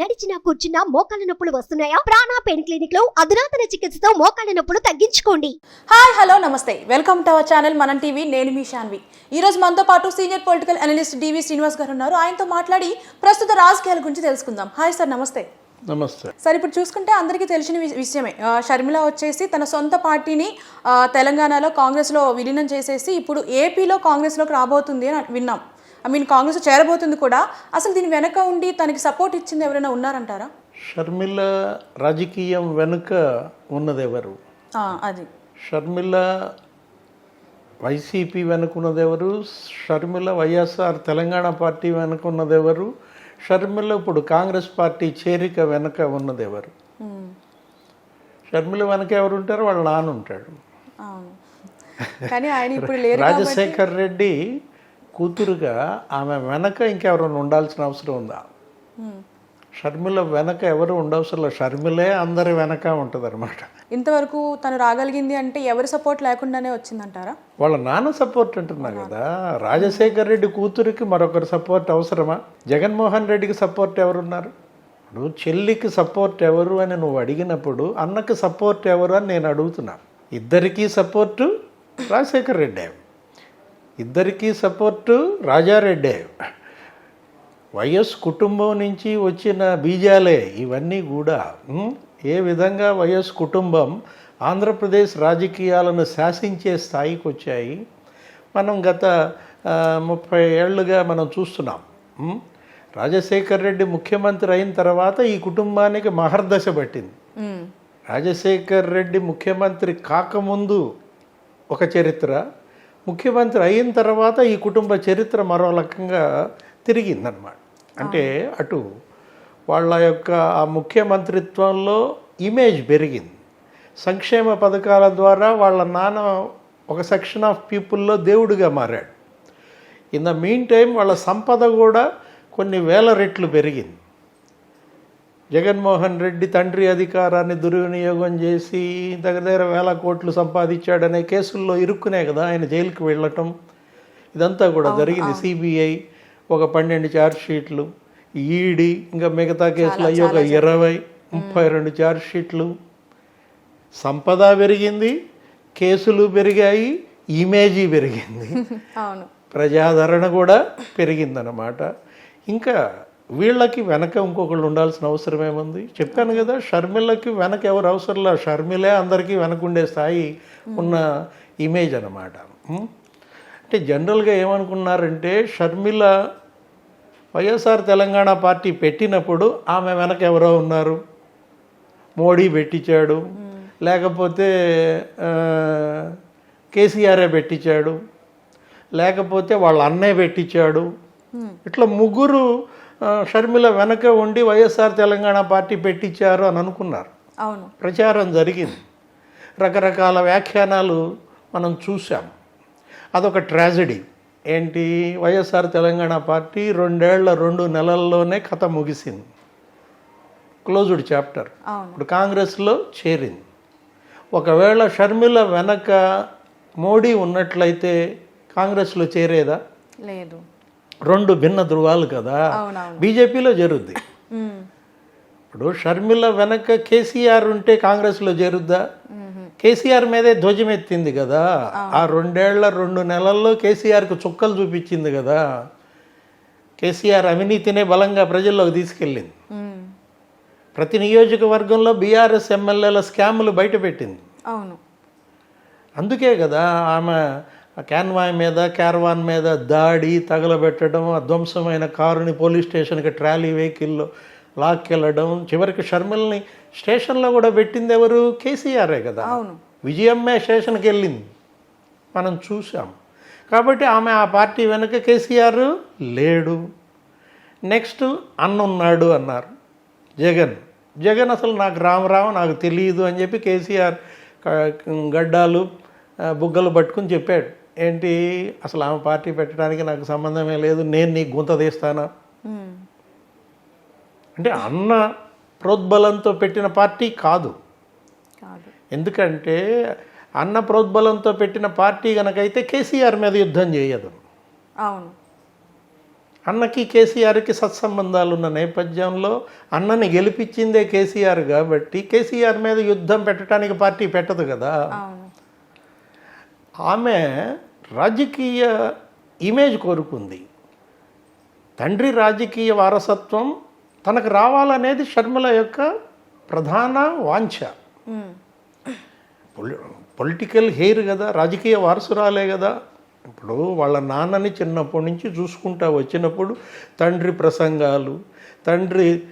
నడిచినా కూర్చున్నా మోకాళ్ళ నొప్పులు వస్తున్నాయా? ప్రాణా పెయిన్ క్లినిక్లో అధునాతన చికిత్సతో మోకాళ్ళ నొప్పులు తగ్గించుకోండి. హాయ్ హలో నమస్తే. Welcome to our channel Manam TV. నేను మీ శాన్వి. ఈ రోజు మనతో పాటు senior political analyst DV Srinivas గారు ఉన్నారు. ఆయనతో మాట్లాడి ప్రస్తుత రాజకీయాల గురించి తెలుసుకుందాం. హాయ్ సార్ నమస్తే. నమస్తే. సార్ ఇప్పుడు చూసుకుంటే అందరికీ తెలిసిన విషయమే. షర్మిల వచ్చేసి తన సొంత పార్టీని తెలంగాణలో కాంగ్రెస్లో విలీనం చేసేసి ఇప్పుడు ఏపీలో కాంగ్రెస్లోకి రాబోతుంది అని విన్నాం. ఐ మీన్ కాంగ్రెస్ చేరబోతుంది కూడా. అసలు దీని వెనక ఉండి తనకి సపోర్ట్ ఇచ్చింది ఎవరైనా ఉన్నారంటారా? షర్మిల రాజకీయం వెనుక ఉన్నదెవరు? ఆ, అది. షర్మిల వైసీపీ వెనుకున్నదెవరు షర్మిల వైఎస్ఆర్ తెలంగాణ పార్టీ వెనుక ఉన్నదెవరు? షర్మిల ఇప్పుడు కాంగ్రెస్ పార్టీ చేరిక వెనుక ఉన్నదెవరు? షర్మిల వెనక ఎవరు ఉంటారో వాళ్ళ నాన్న ఉంటాడు. కానీ ఆయన ఇప్పుడు రాజశేఖర్ రెడ్డి కూతురుగా ఆమె వెనక ఇంకెవరైనా ఉండాల్సిన అవసరం ఉందా. షర్మిల వెనక ఎవరు ఉండవసరం లేదు. షర్మిలే అందరి వెనక ఉంటుంది అనమాట ఇంతవరకు తను రాగలిగింది అంటే ఎవరి సపోర్ట్ లేకుండానే వచ్చిందంటారా? వాళ్ళ నాన్న సపోర్ట్ అంటున్నా కదా? రాజశేఖర్ రెడ్డి కూతురికి మరొకరు సపోర్ట్ అవసరమా? జగన్మోహన్ రెడ్డికి సపోర్ట్ ఎవరున్నారు? ఇప్పుడు చెల్లికి సపోర్ట్ ఎవరు అని నువ్వు అడిగినప్పుడు అన్నకి సపోర్ట్ ఎవరు అని నేను అడుగుతున్నా. ఇద్దరికీ సపోర్టు రాజశేఖర్ రెడ్డే. ఇద్దరికీ సపోర్టు రాజారెడ్డే వైఎస్ కుటుంబం నుంచి వచ్చిన బీజాలే ఇవన్నీ కూడా? ఏ విధంగా వైఎస్ కుటుంబం ఆంధ్రప్రదేశ్ రాజకీయాలను శాసించే స్థాయికి వచ్చాయి మనం గత ముప్పై ఏళ్ళుగా మనం చూస్తున్నాం? రాజశేఖర్ రెడ్డి ముఖ్యమంత్రి అయిన తర్వాత ఈ కుటుంబానికి మహర్దశ పట్టింది రాజశేఖర్ రెడ్డి ముఖ్యమంత్రి కాకముందు ఒక చరిత్ర ముఖ్యమంత్రి అయిన తర్వాత ఈ కుటుంబ చరిత్ర మరో రకంగా తిరిగిందనమాట అంటే అటు వాళ్ళ యొక్క ఆ ముఖ్యమంత్రిత్వంలో ఇమేజ్ పెరిగింది. సంక్షేమ పథకాల ద్వారా వాళ్ళ నాన్న ఒక సెక్షన్ ఆఫ్ పీపుల్లో దేవుడిగా మారాడు. ఇన్ ద మీన్ టైం వాళ్ళ సంపద కూడా కొన్ని వేల రెట్లు పెరిగింది. జగన్మోహన్ రెడ్డి తండ్రి అధికారాన్ని దుర్వినియోగం చేసి దగ్గర దగ్గర వేల కోట్లు సంపాదించాడనే కేసుల్లో ఇరుక్కునే కదా ఆయన జైలుకి వెళ్ళటం. ఇదంతా కూడా జరిగింది. సిబిఐ ఒక పన్నెండు ఛార్జ్ షీట్లు ఈడీ ఇంకా మిగతా కేసులు అయ్యి ఒక ఇరవై ముప్పై రెండు ఛార్జ్ షీట్లు సంపద పెరిగింది కేసులు పెరిగాయి ఇమేజీ పెరిగింది. ప్రజాదరణ కూడా పెరిగిందన్నమాట. ఇంకా వీళ్ళకి వెనక ఇంకొకళ్ళు ఉండాల్సిన అవసరం ఏముంది? చెప్పాను కదా షర్మిలకి వెనక ఎవరు అవసరం లేదు. షర్మిలే అందరికీ వెనకుండే స్థాయి ఉన్న ఇమేజ్ అన్నమాట. ఉం? అంటే జనరల్గా ఏమనుకున్నారంటే షర్మిల వైఎస్ఆర్ తెలంగాణ పార్టీ పెట్టినప్పుడు ఆమె వెనక ఎవరో ఉన్నారు. మోడీ పెట్టించాడు. లేకపోతే కేసీఆరే పెట్టించాడు. లేకపోతే వాళ్ళ అన్నయ్య పెట్టించాడు. ఇట్లా ముగ్గురు షర్మిల వెనక ఉండి వైఎస్ఆర్ తెలంగాణ పార్టీ పెట్టించారు అని అనుకున్నారు. అవును. ప్రచారం జరిగింది. రకరకాల వ్యాఖ్యానాలు మనం చూసాం అదొక ట్రాజడీ. ఏంటి? వైఎస్ఆర్ తెలంగాణ పార్టీ రెండేళ్ళ రెండు నెలల్లోనే కథ ముగిసింది. Closed chapter. ఇప్పుడు కాంగ్రెస్లో చేరింది. ఒకవేళ షర్మిల వెనక మోడీ ఉన్నట్లయితే కాంగ్రెస్లో చేరేదా? లేదు. రెండు భిన్న ధృవాలు కదా. బీజేపీలో జరుగుద్ది ఇప్పుడు షర్మిల వెనక కేసీఆర్ ఉంటే కాంగ్రెస్లో చేరుద్దా? ఉమ్హు. కేసీఆర్ మీదే ధ్వజమెత్తింది కదా. ఆ రెండేళ్ళ రెండు నెలల్లో కేసీఆర్కు చుక్కలు చూపించింది కదా. కేసీఆర్ అవినీతినే బలంగా ప్రజల్లోకి తీసుకెళ్ళింది. ప్రతి నియోజకవర్గంలో బీఆర్ఎస్ ఎమ్మెల్యేల స్కాములు బయటపెట్టింది. అవును. అందుకే కదా ఆమె క్యాన్వాయ్ మీద క్యారవాన్ మీద దాడి తగలబెట్టడం అధ్వంసమైన కారుని పోలీస్ స్టేషన్కి ట్రాలీ వెహికల్లో లాక్కెళ్ళడం చివరికి షర్మిల్ని స్టేషన్లో కూడా పెట్టింది ఎవరు? కేసీఆరే కదా. అవును. విజయమ్మే స్టేషన్కి వెళ్ళింది మనం చూసాం కాబట్టి ఆమె ఆ పార్టీ వెనుక కేసీఆర్ లేడు. నెక్స్ట్ అన్నున్నాడు అన్నారు. జగన్. జగన్ అసలు నాకు రామరావు నాకు తెలియదు అని చెప్పి కేసీఆర్ గడ్డాలు ఆ, బుగ్గలు పట్టుకుని చెప్పాడు. ఏంటి? అసలు ఆమె పార్టీ పెట్టడానికి నాకు సంబంధమే లేదు. నేను నీకు గుంత తీస్తానా? అంటే అన్న ప్రోద్బలంతో పెట్టిన పార్టీ కాదు. ఎందుకంటే అన్న ప్రోద్బలంతో పెట్టిన పార్టీ కనుకైతే కేసీఆర్ మీద యుద్ధం చేయదు. అవును. అన్నకి కేసీఆర్కి సత్సంబంధాలు ఉన్న నేపథ్యంలో అన్నని గెలిపించిందే కేసీఆర్ కాబట్టి కేసీఆర్ మీద యుద్ధం పెట్టడానికి పార్టీ పెట్టదు కదా. ఆమె రాజకీయ ఇమేజ్ కోరుకుంది. తండ్రి రాజకీయ వారసత్వం తనకు రావాలనేది షర్మిల యొక్క ప్రధాన వాంఛ. పొలిటికల్ హెయిర్ కదా రాజకీయ వారసురాలే కదా. ఇప్పుడు వాళ్ళ నాన్నని చిన్నప్పటి నుంచి చూసుకుంటా వచ్చినప్పుడు తండ్రి ప్రసంగాలు తండ్రి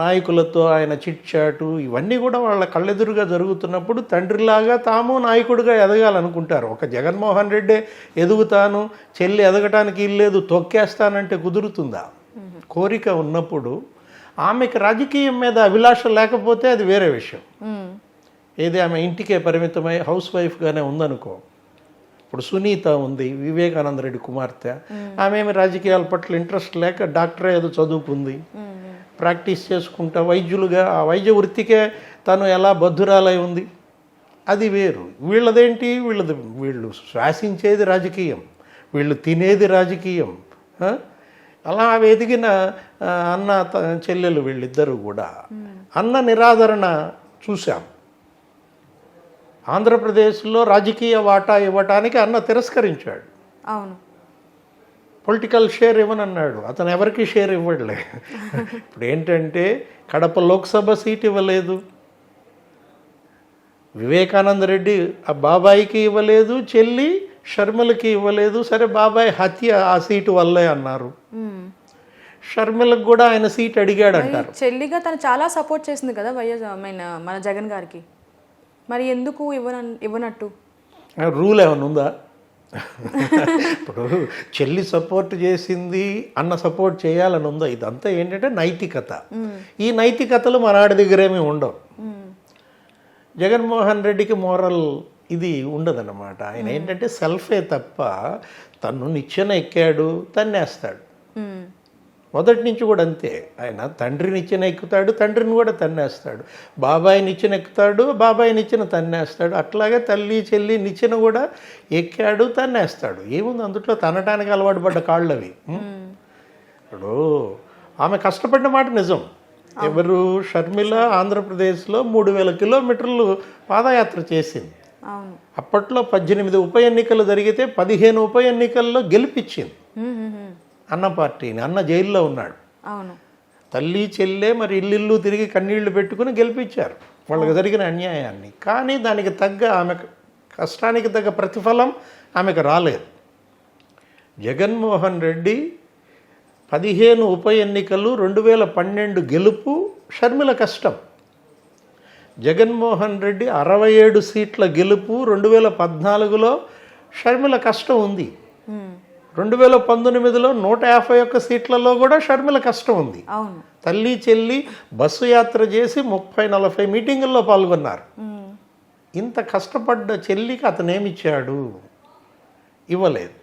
నాయకులతో ఆయన చిట్ చాటు ఇవన్నీ కూడా వాళ్ళ కళ్ళెదురుగా జరుగుతున్నప్పుడు తండ్రిలాగా తాము నాయకుడిగా ఎదగాలనుకుంటారు. ఒక జగన్మోహన్ రెడ్డి ఎదుగుతాను చెల్లి ఎదగటానికి ఇల్లేదు తొక్కేస్తానంటే కుదురుతుందా? కోరిక ఉన్నప్పుడు ఆమెకి రాజకీయం మీద అభిలాష లేకపోతే అది వేరే విషయం. ఏది ఆమె ఇంటికే పరిమితమై హౌస్ వైఫ్గానే ఉందనుకో ఇప్పుడు సునీత ఉంది వివేకానంద రెడ్డి కుమార్తె ఆమె రాజకీయాల పట్ల ఇంట్రెస్ట్ లేక డాక్టర్ ఏదో చదువుకుంది. ప్రాక్టీస్ చేసుకుంటా వైద్యులుగా ఆ వైద్య వృత్తికే తను ఎలా బద్ధురాలై ఉంది. అది వేరు. వీళ్ళదేంటి? వీళ్ళది వీళ్ళు శ్వాసించేది రాజకీయం. వీళ్ళు తినేది రాజకీయం? అలా ఎదిగిన అన్న చెల్లెలు వీళ్ళిద్దరూ కూడా అన్న నిరాదరణ చూశాం. ఆంధ్రప్రదేశ్లో రాజకీయ వాటా ఇవ్వటానికి అన్న తిరస్కరించాడు. అవును. పొలిటికల్ షేర్ ఇవ్వనన్నాడు. అతను ఎవరికి షేర్ ఇవ్వట్లే ఇప్పుడు ఏంటంటే కడప లోక్సభ సీట్ ఇవ్వలేదు. వివేకానంద రెడ్డి ఆ బాబాయికి ఇవ్వలేదు చెల్లి షర్మిలకి ఇవ్వలేదు. సరే బాబాయ్ హత్య ఆ సీటు వల్లే అన్నారు. షర్మిలకు కూడా ఆయన సీట్ అడిగాడు అంటారు చెల్లిగా తను చాలా సపోర్ట్ చేసింది కదా వైఎస్ మన జగన్ గారికి. మరి ఎందుకు ఇవ్వన ఇవ్వనట్టు? రూల్ ఏమైనా ఉందా? ఇప్పుడు చెల్లి సపోర్ట్ చేసింది అన్న సపోర్ట్ చేయాలని ఉందా ఇదంతా ఏంటంటే నైతికత ఈ నైతికతలు మనాడి దగ్గరేమీ ఉండవు. జగన్మోహన్ రెడ్డికి మోరల్ ఇది ఉండదన్నమాట ఆయన ఏంటంటే సెల్ఫే తప్ప తను నిచ్చెన ఎక్కాడు తన్నేస్తాడు. మొదటి నుంచి కూడా అంతే. ఆయన తండ్రి నిచ్చెన ఎక్కుతాడు తండ్రిని కూడా తన్నేస్తాడు. బాబాయ్ నిచ్చెన ఎక్కుతాడు బాబాయ్ నిచ్చెన తన్నేస్తాడు. అట్లాగే తల్లి చెల్లి నిచ్చెన కూడా ఎక్కాడు తన్నేస్తాడు. ఏముంది అందుట్లో తనటానికి అలవాటు పడ్డ కాళ్ళు అవి. ఇప్పుడు ఆమె కష్టపడిన మాట నిజం. ఎవరు? షర్మిల ఆంధ్రప్రదేశ్లో మూడు వేల కిలోమీటర్లు పాదయాత్ర చేసింది. అప్పట్లో పద్దెనిమిది ఉప ఎన్నికలు జరిగితే పదిహేను ఉప ఎన్నికల్లో గెలిపించింది. అన్న పార్టీని అన్న జైల్లో ఉన్నాడు. అవును. తల్లి చెల్లె మరి ఇల్లు తిరిగి కన్నీళ్ళు పెట్టుకుని గెలిపించారు. వాళ్ళకి జరిగిన అన్యాయాన్ని. కానీ దానికి తగ్గ ఆమె కష్టానికి తగ్గ ప్రతిఫలం ఆమెకు రాలేదు. జగన్మోహన్ రెడ్డి పదిహేను ఉప ఎన్నికలు రెండు వేల పన్నెండు గెలుపు షర్మిల కష్టం. జగన్మోహన్ రెడ్డి అరవై ఏడు సీట్ల గెలుపు రెండు వేల పద్నాలుగులో షర్మిల కష్టం ఉంది. రెండు వేల పంతొమ్మిదిలో నూట యాభై ఒక్క సీట్లలో కూడా షర్మిల కష్టం ఉంది. తల్లి చెల్లి బస్సు యాత్ర చేసి ముప్పై నలభై మీటింగుల్లో పాల్గొన్నారు. ఇంత కష్టపడ్డ చెల్లికి అతనేమిచ్చాడు? ఇవ్వలేదు.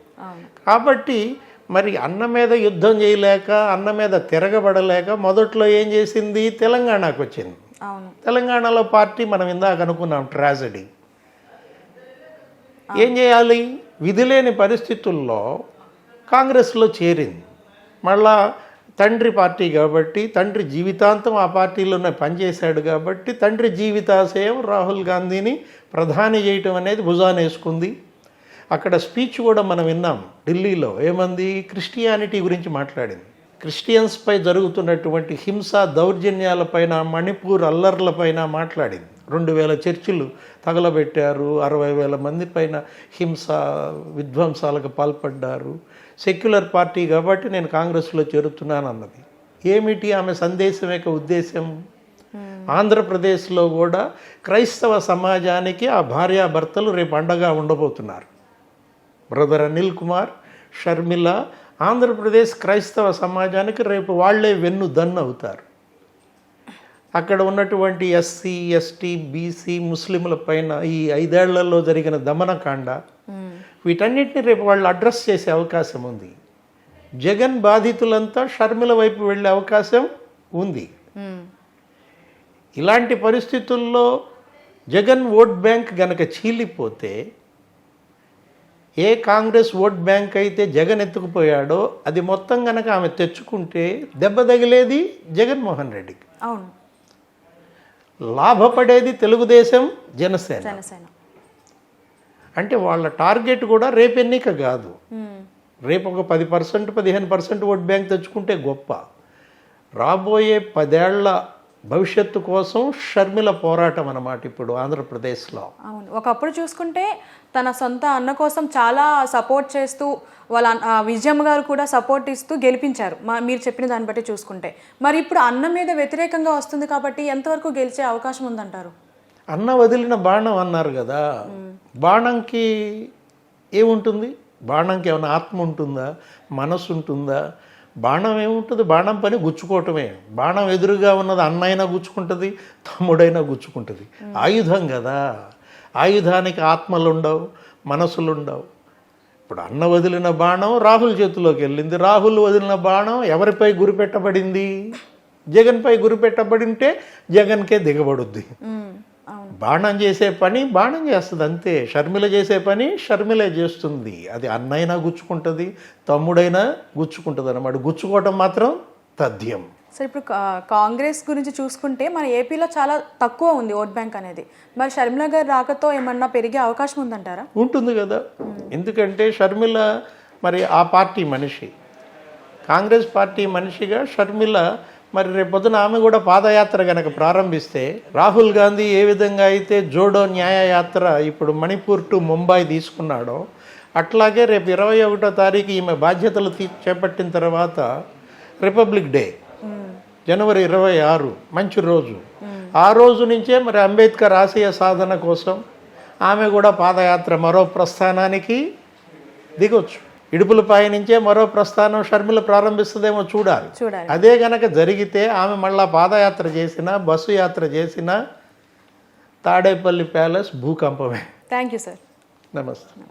కాబట్టి మరి అన్న మీద యుద్ధం చేయలేక అన్న మీద తిరగబడలేక మొదట్లో ఏం చేసింది? తెలంగాణకు వచ్చింది. తెలంగాణలో పార్టీ మనం ఇందాక అనుకున్నాం ట్రాజడీ. ఏం చేయాలి? విధి లేని పరిస్థితుల్లో కాంగ్రెస్లో చేరింది. మళ్ళా తండ్రి పార్టీ కాబట్టి తండ్రి జీవితాంతం ఆ పార్టీలోనే పనిచేశాడు కాబట్టి తండ్రి జీవితాశయం రాహుల్ గాంధీని ప్రధాని చేయటం అనేది భుజానేసుకుంది అక్కడ స్పీచ్ కూడా మనం విన్నాం ఢిల్లీలో. ఏమంది? క్రిస్టియానిటీ గురించి మాట్లాడింది. క్రిస్టియన్స్పై జరుగుతున్నటువంటి హింస దౌర్జన్యాలపైన మణిపూర్ అల్లర్లపైన మాట్లాడింది. రెండు వేల చర్చిలు తగలబెట్టారు అరవై వేల మంది పైన హింస విధ్వంసాలకు పాల్పడ్డారు. సెక్యులర్ పార్టీ కాబట్టి నేను కాంగ్రెస్లో చేరుతున్నాను అన్నది. ఏమిటి ఆమె సందేశం యొక్క ఉద్దేశం? ఆంధ్రప్రదేశ్లో కూడా క్రైస్తవ సమాజానికి ఆ భార్యాభర్తలు రేపు అండగా ఉండబోతున్నారు. బ్రదర్ అనిల్ కుమార్ షర్మిల ఆంధ్రప్రదేశ్ క్రైస్తవ సమాజానికి రేపు వాళ్ళే వెన్ను దన్ను అవుతారు అక్కడ ఉన్నటువంటి ఎస్సీ ఎస్టీ బీసీ ముస్లింల పైన ఈ ఐదేళ్ళలో జరిగిన దమనకాండ. వీటన్నిటిని రేపు వాళ్ళు అడ్రస్ చేసే అవకాశం ఉంది జగన్ బాధితులంతా షర్మిల వైపు వెళ్ళే అవకాశం ఉంది. ఇలాంటి పరిస్థితుల్లో జగన్ ఓట్ బ్యాంక్ గనక చీలిపోతే ఏ కాంగ్రెస్ ఓట్ బ్యాంక్ అయితే జగన్ ఎత్తుకుపోయాడో అది మొత్తం కనుక ఆమె తెచ్చుకుంటే దెబ్బ తగిలేది జగన్మోహన్ రెడ్డికి. అవును. లాభపడేది తెలుగుదేశం జనసేన. అంటే వాళ్ళ టార్గెట్ కూడా రేపు ఎన్నిక కాదు. రేపు ఒక పది పర్సెంట్ పదిహేను పర్సెంట్ ఓట్ బ్యాంక్ తెచ్చుకుంటే గొప్ప. రాబోయే పదేళ్ళ భవిష్యత్తు కోసం షర్మిల పోరాటం అన్నమాట ఇప్పుడు ఆంధ్రప్రదేశ్లో. అవును. ఒకప్పుడు చూసుకుంటే తన సొంత అన్న కోసం చాలా సపోర్ట్ చేస్తూ వాళ్ళ విజయమ్మ గారు కూడా సపోర్ట్ ఇస్తూ గెలిపించారు. మా మీరు చెప్పిన దాన్ని బట్టి చూసుకుంటే. మరి ఇప్పుడు అన్న మీద వ్యతిరేకంగా వస్తుంది కాబట్టి ఎంతవరకు గెలిచే అవకాశం ఉందంటారు? అన్న వదిలిన బాణం అన్నారు కదా. బాణంకి ఏముంటుంది? బాణంకి ఏమైనా ఆత్మ ఉంటుందా? మనసు ఉంటుందా? బాణం ఏముంటుంది? బాణం పని గుచ్చుకోవటమే. బాణం ఎదురుగా ఉన్నది అన్నైనా గుచ్చుకుంటుంది తమ్ముడైనా గుచ్చుకుంటుంది. ఆయుధం కదా. ఆయుధానికి ఆత్మలు ఉండవు మనసులు ఉండవు ఇప్పుడు అన్న వదిలిన బాణం రాహుల్ చేతిలోకి వెళ్ళింది. రాహుల్ వదిలిన బాణం ఎవరిపై గురిపెట్టబడింది? జగన్పై గురిపెట్టబడి ఉంటే జగన్కే దిగబడుద్ది. బాణం చేసే పని బాణం చేస్తుంది అంతే. షర్మిల చేసే పని షర్మిలే చేస్తుంది. అది అన్నైనా గుచ్చుకుంటుంది తమ్ముడైనా గుచ్చుకుంటుంది అనమాట గుచ్చుకోవటం మాత్రం తథ్యం. సార్ ఇప్పుడు కాంగ్రెస్ గురించి చూసుకుంటే మన ఏపీలో చాలా తక్కువ ఉంది ఓట్ బ్యాంక్ అనేది. మరి షర్మిల గారు రాకతో ఏమన్నా పెరిగే అవకాశం ఉందంటారా? ఉంటుంది కదా. ఎందుకంటే షర్మిల మరి ఆ పార్టీ మనిషి. కాంగ్రెస్ పార్టీ మనిషిగా షర్మిల మరి రేపొద్దున ఆమె కూడా పాదయాత్ర కనుక ప్రారంభిస్తే రాహుల్ గాంధీ ఏ విధంగా అయితే జోడో న్యాయయాత్ర ఇప్పుడు మణిపూర్ టు ముంబై తీసుకున్నాడో అట్లాగే రేపు ఇరవై ఒకటో తారీఖు ఈమె బాధ్యతలు తీ చేపట్టిన తర్వాత రిపబ్లిక్ డే జనవరి ఇరవై ఆరు మంచి రోజు. ఆ రోజు నుంచే మరి అంబేద్కర్ ఆశయ సాధన కోసం ఆమె కూడా పాదయాత్ర మరో ప్రస్థానానికి దిగొచ్చు. ఇడుపులపాయ నుంచే మరో ప్రస్థానం షర్మిల ప్రారంభిస్తుందేమో చూడాలి. చూడాలి. అదే గనక జరిగితే ఆమె మళ్ళా పాదయాత్ర చేసినా బస్సు యాత్ర చేసినా తాడేపల్లి ప్యాలెస్ భూకంపమే. థ్యాంక్ యూ సార్ నమస్తే.